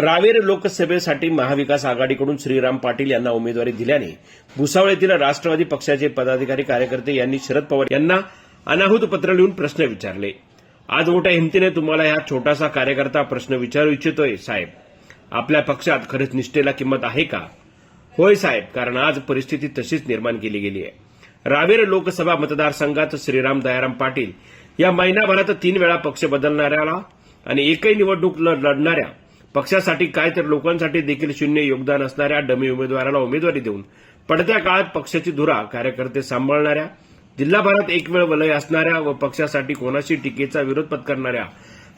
रावेर लोकसभेसाठी महाविकास आघाडीकडून श्रीराम पाटील यांना उमेदवारी दिल्याने भुसावळ येथील राष्ट्रवादी पक्षाचे पदाधिकारी कार्यकर्ते यांनी शरद पवार यांना अनाहूत पत्र लिहून प्रश्न विचारले. आज मोठ्या हिमतीने तुम्हाला हा छोटासा कार्यकर्ता प्रश्न विचारू इच्छितोय साहेब. आपल्या पक्षात खरंच निष्ठेला किंमत आहे का? होय साहेब कारण आज परिस्थिती तशीच निर्माण केली गेली आहे. रावेर लोकसभा मतदारसंघात श्रीराम दयाराम पाटील या महिनाभरात तीन वेळा पक्ष बदलणाऱ्याला आणि एकही निवडणूक ल- लढणाऱ्या पक्षासाठी काय तर लोकांसाठी देखील शून्य योगदान असणाऱ्या डमी उमेदवाराला उमेदवारी देऊन पडत्या काळात पक्षाची धुरा कार्यकर्ते सांभाळणाऱ्या जिल्हाभरात एक वेळ वलय असणाऱ्या व पक्षासाठी कोणाशी टीकेचा विरोध पत्करणाऱ्या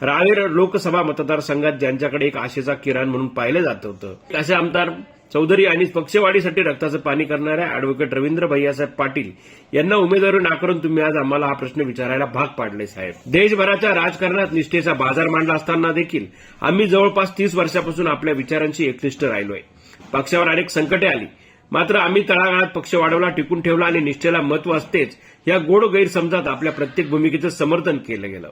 रावेर लोकसभा मतदारसंघात ज्यांच्याकडे एक आशेचा किरण म्हणून पाहिलं जात होतं असे आमदार चौधरी आणि पक्षवाढीसाठी रक्ताचं पाणी करणाऱ्या अॅडव्होकेट रवींद्र भैयासाहेब पाटील यांना उमेदवारी नाकारून तुम्ही आज आम्हाला हा प्रश्न विचारायला भाग पाडले साहेब. देशभराच्या राजकारणात निष्ठेचा बाजार मांडला असताना देखील आम्ही जवळपास तीस वर्षापासून आपल्या विचारांशी एकनिष्ठ राहिलोय. पक्षावर अनेक संकटे आली. मात्र आम्ही तळागाळात पक्ष वाढवला टिकून ठेवला आणि निष्ठेला महत्त्व असतेच या गोड गैरसमजात आपल्या प्रत्येक भूमिकेचं समर्थन केलं गेलं.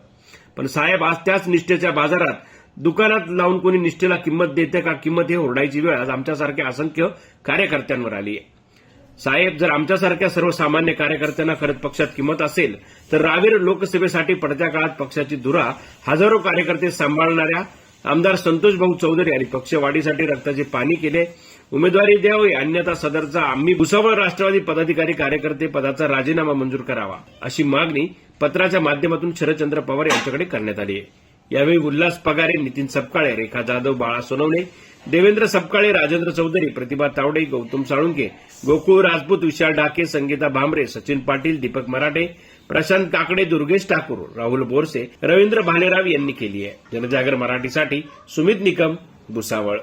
पण साहेब आज त्याच निष्ठेच्या बाजारात दुकानात लावून कोणी निष्ठेला किंमत देते का? किंमत हे ओरडायची वेळ आज आमच्यासारख्या असंख्य कार्यकर्त्यांवर आली आहे. साहेब जर आमच्यासारख्या सर्वसामान्य कार्यकर्त्यांना खरंच पक्षात किंमत असेल तर रावेर लोकसभेसाठी पडत्या काळात पक्षाची धुरा हजारो कार्यकर्ते सांभाळणाऱ्या आमदार संतोष भाऊ चौधरी यांनी पक्षवाढीसाठी रक्ताचे पाणी केले. उमेदवारी द्यावी अन्यथा सदरचा आम्ही भुसावळ राष्ट्रवादी पदाधिकारी कार्यकर्ते पदाचा राजीनामा मंजूर करावा अशी मागणी पत्राच्या माध्यमातून शरदचंद्र पवार यांच्याकडे करण्यात आली यावेळी उल्हास पगारे नितीन सपकाळे रेखा जाधव बाळा सोनवणे देवेंद्र सपकाळे राजेंद्र चौधरी प्रतिभा तावडे गौतम साळुंके गोकुळ राजपूत विशाल डाके संगीता भांबरे सचिन पाटील दीपक मराठे प्रशांत काकडे दुर्गेश ठाकूर राहुल बोरसे रवींद्र भालेराव यांनी केली आहे. जनजागर मराठीसाठी सुमित निकम भुसावळ.